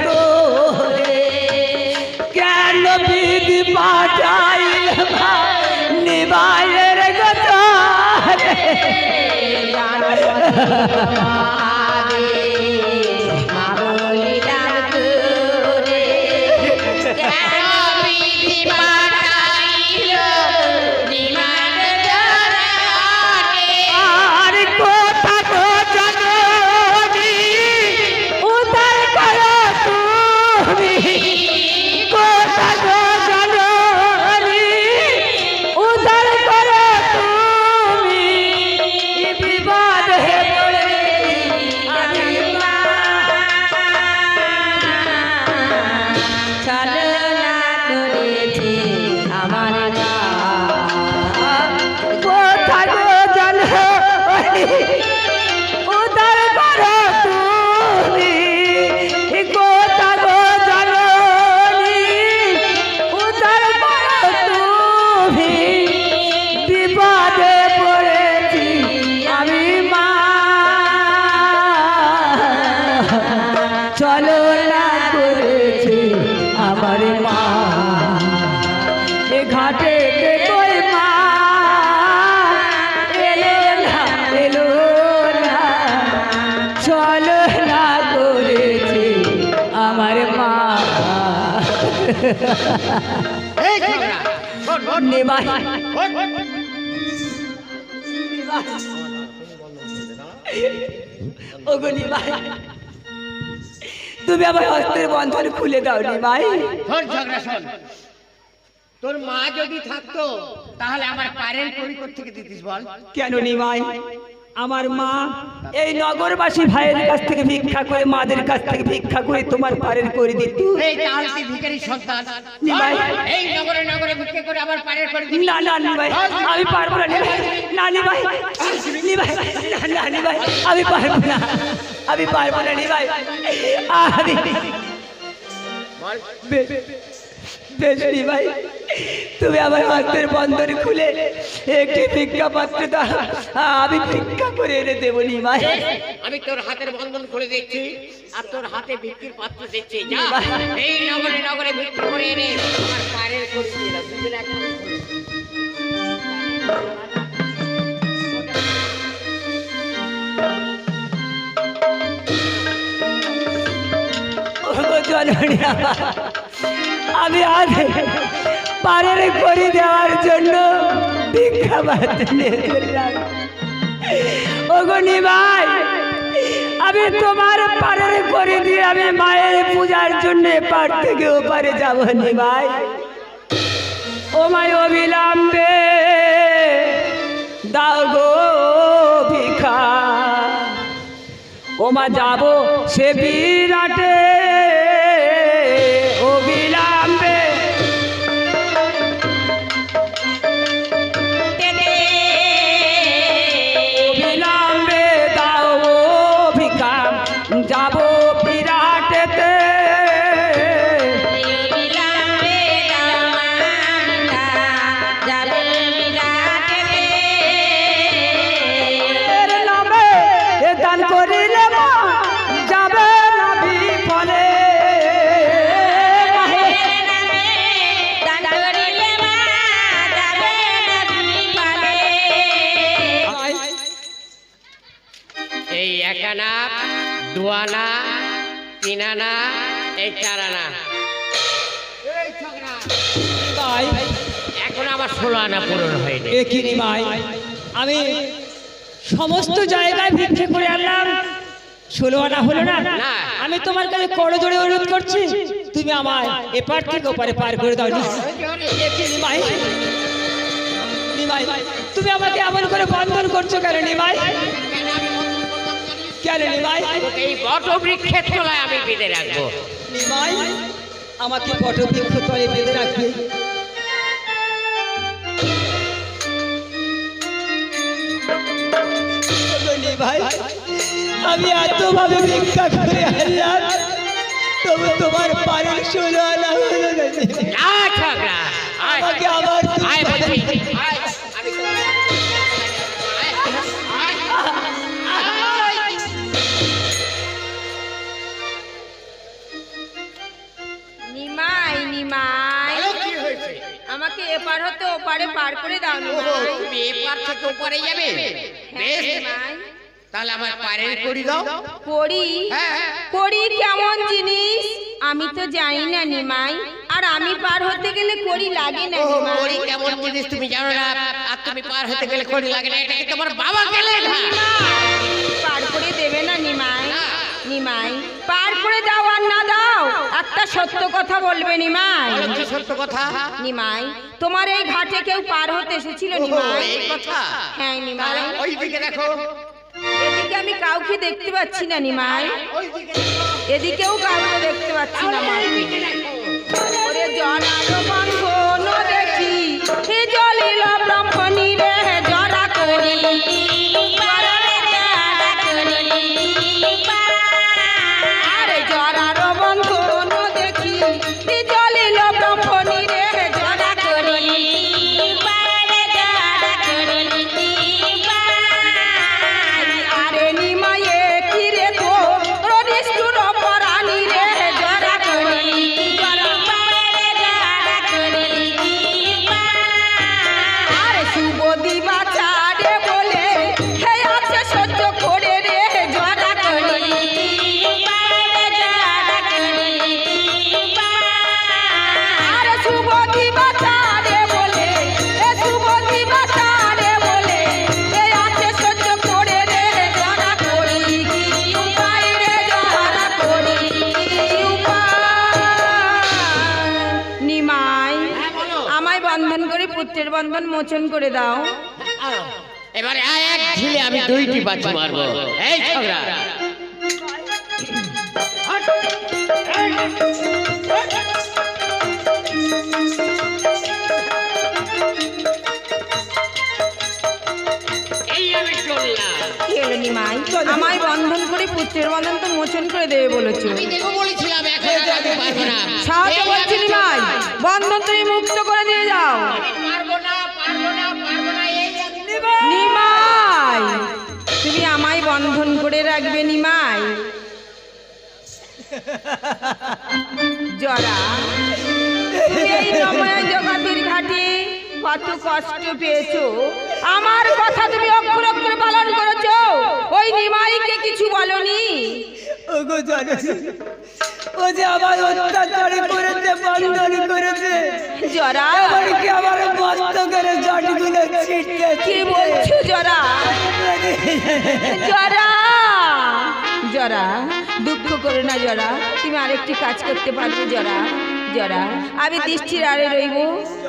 তো কেন বিধি পাঠাইল নিবাইয়ের কথা চলো না করেছি আমার মা এ ঘাটে কই মা এলো না এলো না চলো না আমার মা এই ছোকরা শোন, শোন, নিমাই শোন, শোন। ওগো নিমাই তুমি আমার হস্তের বন্ধন খুলে দাও নিমাই শোন ঝগড়া শোন। তোর মা যদি থাকতো তাহলে আমার পায়ের করি থেকে দিতিস বল। কেন নিমাই আমার মা এই নগরবাসী ভাইয়ের কাছ থেকে ভিক্ষা করে মাদের কাছ থেকে ভিক্ষা করে তোমার পারের করে দিত। এই তাহলে তুই ভিখারি সন্তান? নিমাই। এই নগরে নগরে ভিক্ষে করে আমার পায়ের করে দিবি। না না নিমাই আমি পারব না নিমাই না নিমাই নিমাই না না নিমাই আমি পারব না। আমি পারব না নিমাই আমি বল বে- বেশ নিমাই তুমি আমার হাতের বন্ধন খুলে একটি ভিক্ষা পাত্র দাও। আমি ভিক্ষা করে এনে দেবো নিমাই আমি তোর হাতের বন্ধন খুলে দিচ্ছি আর তোর হাতে ভিক্ষির পাত্র দিচ্ছি। যা এই নগরে নগরে ভিক্ষা করে এনে আমার পায়ের করে দিয়ে জননী আমি আজ পারের করে দেওয়ার জন্য ভিক্ষা ওগো নিমাই, আমি তোমার পারের করে দিয়ে আমি মায়ের পূজার জন্য পার থেকে ওপারে যাব নিমাই। ও মাই অবিলম্বে দাও গো ভিক্ষা। ওমা যাব সে বিরাটে দুয়ানা তিনানা এই চারানা এই তাই? এখন আমার ষোলো আনা পূরণ হয়নি একিনি মাই আমি সমস্ত জায়গায় ভিক্ষে করে আনলাম। ষোলো আনা হলো না। না। আমি তোমার কাছে করো জোরে অনুরোধ করছি। তুমি আমার এপার থেকে ওপারে পার করে দাও নিমাই নিমাই তুমি আমাকে এমন করে বন্ধন করছ কেন নিমাই? কেন নিমাই? এই বট তলায় আমি বেঁধে রাখব। নিমাই আমাকে তলে বেঁধে রাখবে। ভাই আমি এত ভাবে ভিক্ষা করে তবু তোমার পারের আনা হলো না। আমাকে আবার ওপারে পার করে দাও ওহো, তুমি এপার থেকে ওপারে যাবে? হ্যাঁ বেশ। তাহলে আমার করি দাও। করি হ্যাঁ হ্যাঁ। করি কেমন জিনিস? আমি তো জানি না নিমাই আর আমি পার হতে গেলে করি লাগে না নিমাই করি কেমন জিনিস তুমি জানো না? আর তুমি পার হতে গেলে করি লাগে না। এটা কি তোমার বাবা গেলে? পার করে দেবে না নিমাই। নিমাই একটা সত্য কথা বলবে নিমাই। সত্য কথা? নিমাই তোমার এই ঘাটে কেউ পার হতে এসেছিল নিমাই? এই কথা? হ্যাঁ নিমাই। ওই দিকে দেখো। এদিকে আমি কাউকে দেখতে পাচ্ছি না নিমাই। এদিকেও কাউকে দেখতে পাচ্ছি না জল আলো দেখি। হে জলিল করে বন্ধন মোচন করে দাও। এবারে এক ঢিলে আমি দুইটি মারবো। এই ছোকরা আমায় বন্ধন করে পুত্রের বন্ধন তো মোচন করে দেবে বলেছ। আমি দেবো বলেছিলাম এখন আমি পারব না। সাহায্য জরা এই নময় জগতের ঘাটে কত কষ্ট পেয়েছ? আমার কথা তুমি অক্ষর অক্ষর পালন করেছ। ওই নিমাইকে কিছু বলনি? ওগো জননী ও যে আমার অত্যাচার করেছে বন্ধন করেছে জরা এমনকি আমার মস্তকের জটগুলো ছিটকে কি বলছো জরা? জরা জরা দুঃখ করো না জরা। তুমি আরেকটি কাজ করতে পারবে জরা। জরা আমি দৃষ্টির আড়ে রইব।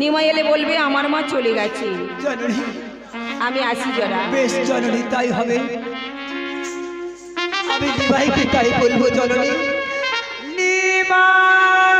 নিমা এলে বলবে আমার মা চলে গেছে। আমি আসি জরা। বেশ জননী তাই হবে। আমি নিমাইকে তাই বলব জননী। নিমাই!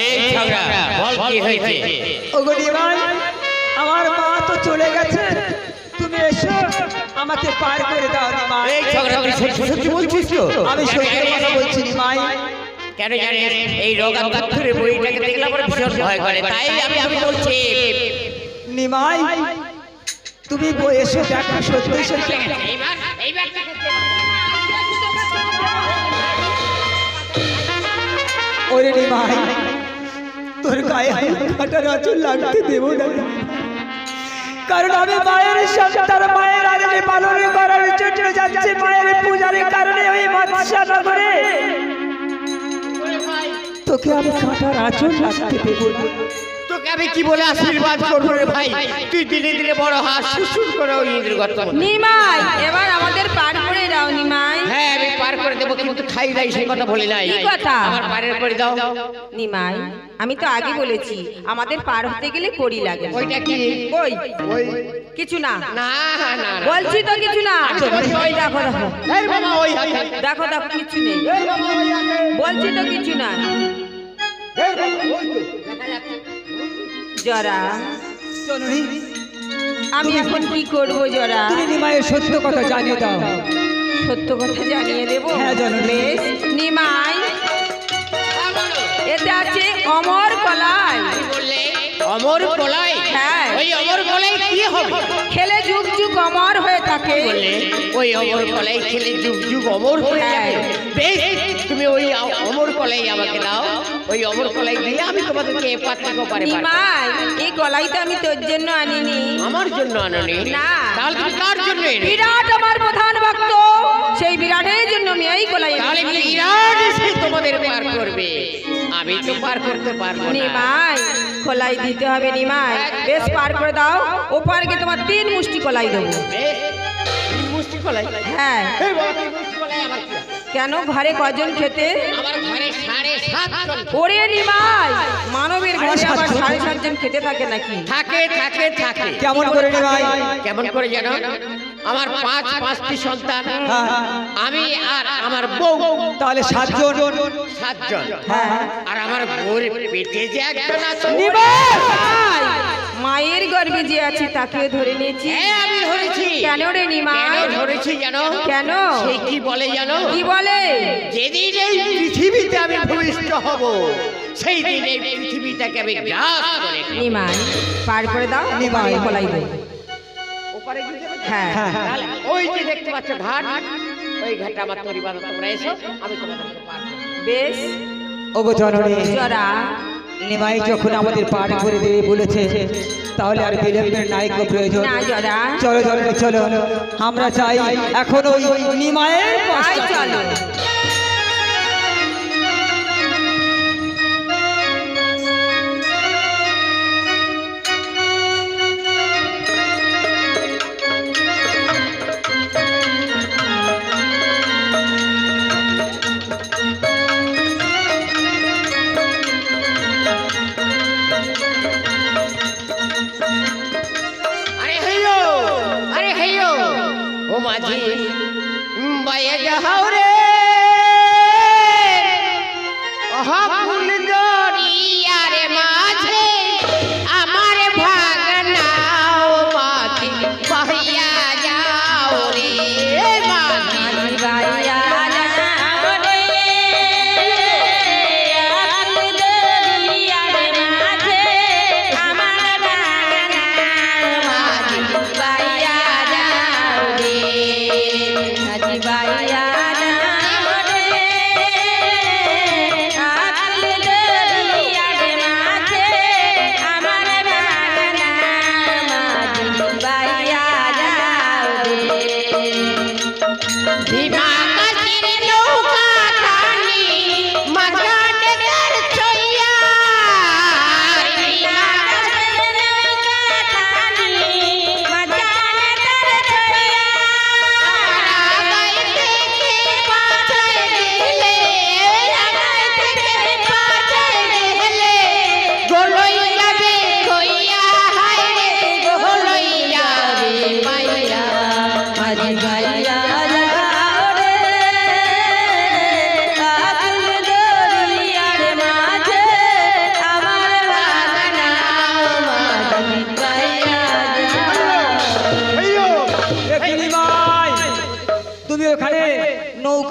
এই ছোকরা বল কি হয়েছে? ওগো নিমাই আমার মা তো চলে গেছে। তুমি এসো আমাকে পার করে দাও এই তুই সত্যি সত্যি বলছিস তো? আমি সত্যি কথা বলছি নিমাই। কেন এই রোগাত্মকের বইটাকে দেখলে পরে ভীষণ ভয় করে। তাই আমি আমি বলছি। নিমাই তুমি এসো দেখো সত্যি সত্যি। এইবার এইবার ওরে নিমাই তোর গায়ে কাটার আচল লাগতে দেব না। কারণ আমি মায়ের সন্তান মায়ের আগে পালন করার জন্য যাচ্ছে। মায়ের পূজার কারণে ওই বাদশা নগরে তোকে আমি কাটার আচরণ লাগতে দেবো। তোকে আমি কি বলে আশীর্বাদ করব রে ভাই? তুই দিনে দিনে বড় হাস করে ওই গর্ত নিমাই এবার আমাদের পার করে দাও নিমাই। হ্যাঁ আমি পার করে দেবো কিন্তু খাই দাই সেই কথা বলি নাই। কি কথা? আমার পারের করে দাও। নিমাই আমি তো আগে বলেছি আমাদের পার হতে গেলে করি লাগে। ওইটা কি? ওই ওই কিছু না। না না না বলছি তো কিছু না। ওই দেখো দেখো। এই বাবা ওই হাতে। দেখো দেখো কিছু নেই। বলছি তো কিছু না। এই বাবা, ওই তো। জরা। জননী আমি এখন কি করব জরা? তুমি নিমাইয়ের সত্য কথা জানিয়ে দাও। সত্য কথা জানিয়ে দেব? হ্যাঁ, জননী। নিমাই। এতে আছে অমর কলাই। বললে? অমর কলাই হ্যাঁ। ওই অমর বলাই কি হবে? খেলে যুগ যুগ অমর হয়ে থাকে। বলে ওই অমর কলাই খেলে যুগ যুগ অমর হয়ে যায় যাবে বেশ তুমি ওই অমর কলাই আমাকে দাও। ওই অমর কলাই দিয়ে আমি তোমাদেরকে এপার থেকে মা এই গলাইটা তো আমি তোর জন্য আনিনি। আমার জন্য আনিনি? না। তাহলে তুমি কার জন্য বিরাট আমার প্রধান ভক্ত। সেই বিরাটের জন্য আমি এই গলাই তাহলে বিরাট সে তোমাদের পার করবে। আমি তো পার করতে পারব না। নিমাই খোলাই দিতে হবে নিমাই। বেশ পার করে দাও। ওপারকে তোমার তিন মুষ্টি কলাই দেবো। বেশ, তিন মুষ্টি কলাই? হ্যাঁ। কেন ঘরে কজন খেতে? আমার ঘরে সাড়ে ওরে নিমাই মানবের ঘরে আবার সাড়ে সাতজন খেতে থাকে নাকি? থাকে থাকে থাকে। কেমন করে রে কেমন করে জানো আমার পাঁচ পাঁচটি সন্তান। হ্যাঁ। আমি আর আমার বউ। তাহলে সাতজন। সাতজন। হ্যাঁ। আর আমার বউর পেটে যে একজন আছে। মায়ের গর্ভে যে আছে তাকে ধরে নিয়েছি। হ্যাঁ আমি ধরেছি কেন রে কেন ধরেছি জানো? কেন? সে কি বলে জানো? কি বলে? যেদিন এই পৃথিবীতে আমি ভূমিষ্ঠ হব সেই দিন এই পৃথিবীটাকে আমি গ্রাস করে। নিমাই পার করে দাও নিমাই। নিমাই। কলাই দেবো ওপারে গিয়ে যাবে? হ্যাঁ। হ্যাঁ হ্যাঁ। তাহলে ওই যে দেখতে পাচ্ছ ঘাট ওই ঘাটে আমার পরিবার তোমরা এসো আমি তোমাদেরকে পার বেশ। ওগো জননী। জরা নিমাই যখন আমাদের পাঠ করে দেবে বলেছে তাহলে আর বিলম্বের নায়ক প্রয়োজন। চলো চলো চলো। আমরা চাই এখন ওই নিমায়ের চলো।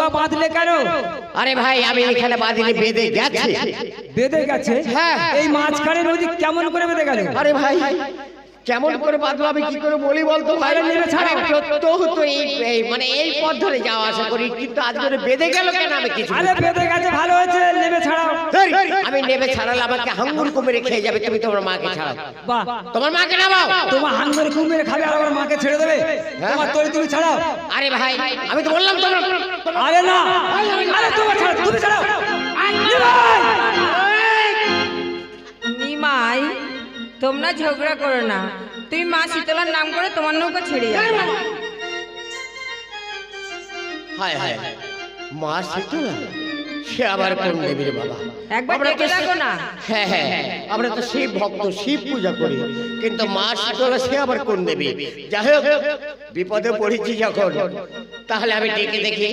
নৌকা বাঁধলে কেন? আরে ভাই আমি এখানে বাঁধিনি বেঁধে গেছে। বেঁধে গেছে? হ্যাঁ। এই মাঝখানে নদী কেমন করে বেঁধে গেল? আরে ভাই কেমন করে বাঁধবো আমি কি করে বলি বলতো? ভাই নেমে ছাড়ো। এই মানে এই পথ ধরে যাওয়া আসা করি। কিন্তু আজ ধরে বেঁধে গেল কেন? আমি কিছু আরে বেঁধে গেছে ভালো হয়েছে নেমে ছাড়াও। আমি নেবে ছাড়ালে আমাকে হাঙ্গুর কুমিরে খেয়ে যাবে তুমি তোমার মাকে ছাড়াও। বাহ। তোমার মাকে নামাও। তোমার হাঙ্গরে কুমিরে খাবে আর আমার মাকে ছেড়ে দেবে? তোমার তোরে তুমি ছাড়াও। আরে ভাই আমি তো বললাম তোমার আরে না। আরে তোমার ছাড়াও তুমি ছাড়াও। তোমরা ঝগড়া করো না। তুমি মা শীতলার নাম করে তোমার নৌকা ছেড়ে যাবে হায় হায় মা শীতলা সে আবার কোন দেবীর বাবা? একবার ডেকে দেখো না। হ্যাঁ হ্যাঁ আমরা তো শিব ভক্ত শিব পূজা করি। কিন্তু মা শীতলা সে আবার কোন দেবী? যাই হোক বিপদে পড়েছি যখন তাহলে আমি ডেকে দেখি।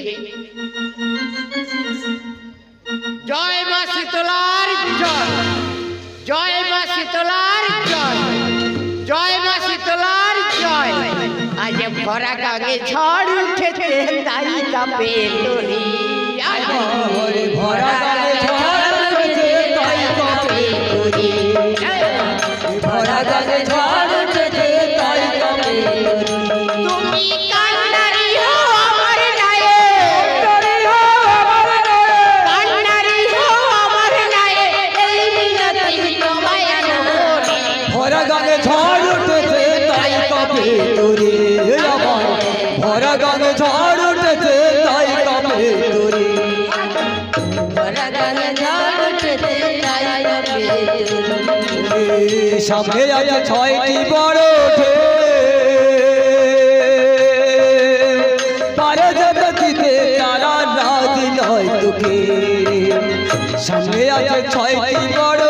জয় মা শীতলার জয়। গাঙে ঝড় উঠেছে তাই কাপে লরি ভরা লাগানো ঝড় উঠেছে তাই কাপে তুলি সামনে আছে ছয়টি বড় ওঠে পারে যেতে দিতে তারা রাজি নয় তোকে সামনে আছে ছয়টি বড়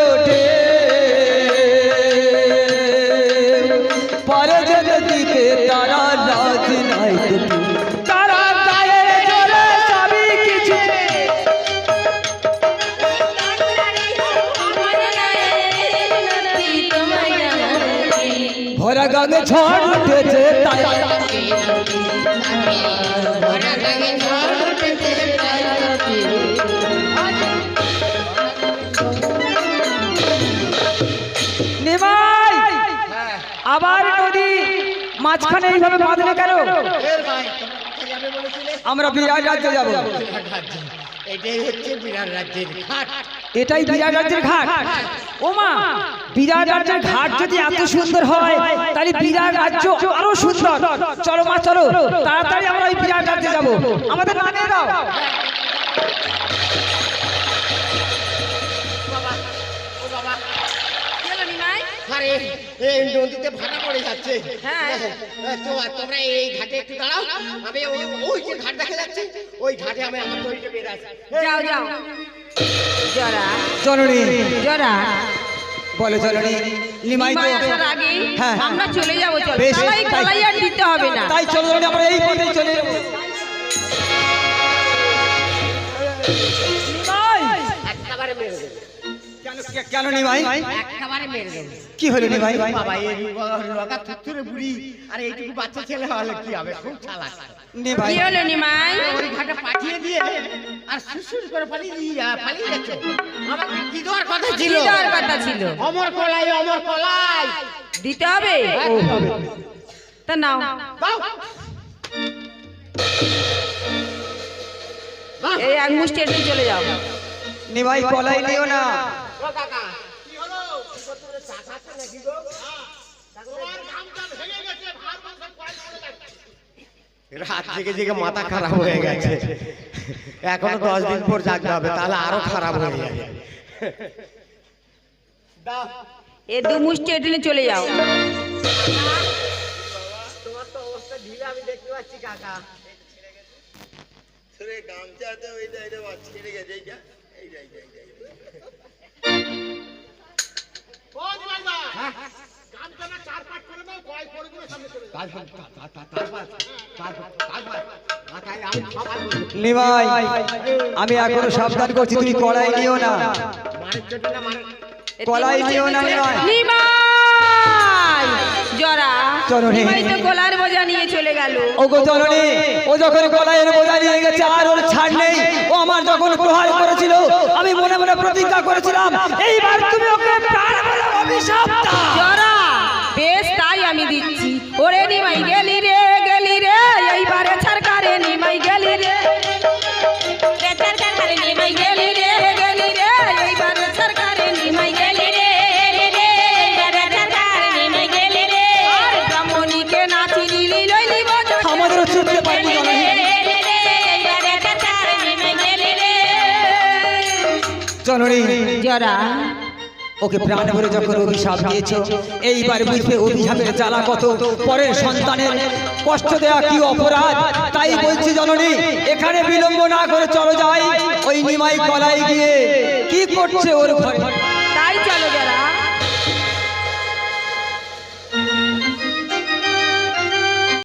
ভরা গাঙে ঝড় উঠেছে তাই আবার নদী মাঝখানে এইভাবে বাঁধলে কেন? আমরা বিরাট রাজ্যে যাব। এটাই হচ্ছে বিরাট রাজ্যের এটাই বিরাট রাজ্যের ঘাট। ও মা বিরাট রাজ্যের ঘাট যদি এত সুন্দর হয় তাহলে বিরাট রাজ্য আরও সুন্দর। চলো মা চলো। তাড়াতাড়ি আমরা ওই বিরাট রাজ্যে যাব। আমাদের নামিয়ে দাও। বাবা ও বাবা আরে এই নদীতে ভাড়া পড়ে যাচ্ছে। হ্যাঁ। তো তোমরা এই ঘাটে একটু দাঁড়াও। আমি ওই- ওই যে ঘাট দেখা যাচ্ছে ওই ঘাটে আমি আমার আছি। যাও যাও। জরা। জননী। জরা। বলে জননী নিমাই নিমাই তো আসার আগে হ্যাঁ। আমরা চলে যাব চল। সবাই তাই। কলাই আর দিতে হবে না। তাই চলো জননী আমরা এই পথে চলে যাব। নিমাই! একেবারে মেরে দেবো কেন- কেন নিমাই? মেরে দেবো। কি হলো নিমাই বাবা এই রগা থুতুরে বুড়ি। আর এইটুকু বাচ্চা ছেলে হলে কি হবে? খুব চালাক। নিমাই কি হলো নিমাই ওই ঘাটে পাঠিয়ে দিয়ে আর সুসুর করে পালিয়ে দিয়ে পালিয়ে যাচ্ছ আমাকে কি দেওয়ার কথা কি ছিল। দেওয়ার কথা ছিল। অমর কলাই অমর কলাই। দিতে হবে? তা নাও। দাও। এই এক মুষ্টি চলে যাও। নিমাই কলাই নিও না। ও কাকা কি হলো কি করতে রে? চা খাচ্ছে নাকি গো রাত জেগে জেগে মাথা খারাপ হয়ে গেছে। এখনও দশ দিন পর জাগতে হবে তাহলে আরও খারাপ হয়ে যাবে। এ দু মুষ্টি একটু নিয়ে চলে যাও তোমার তো অবস্থা ঢিলে আমি দেখতে পাচ্ছি কাকা নিমাই আমি এখনও সাবধান করছি তুমি কলাই নিও না। কলাই নিও না নিমাই। নিমাই জরা চলো তো গোলার বোঝা নিয়ে চলে গেল। ও গো ও যখন কলাইয়ের বোঝা নিয়ে গেছে আর ওর ছাড় নেই। ও আমার যখন প্রহার করেছিল আমি মনে মনে প্রতিজ্ঞা করেছিলাম এইবার জননী ওকে প্রাণ ভরে যখন অভিশাপ দিয়েছ এইবার বুঝবে অভিশাপের জ্বালা কত। পরের সন্তানের কষ্ট দেওয়া কি অপরাধ? তাই বলছি জননী এখানে বিলম্ব না করে চলো যাই। ওই নিমাই কলাই গিয়ে কি করছে ওর ঘরে? চলো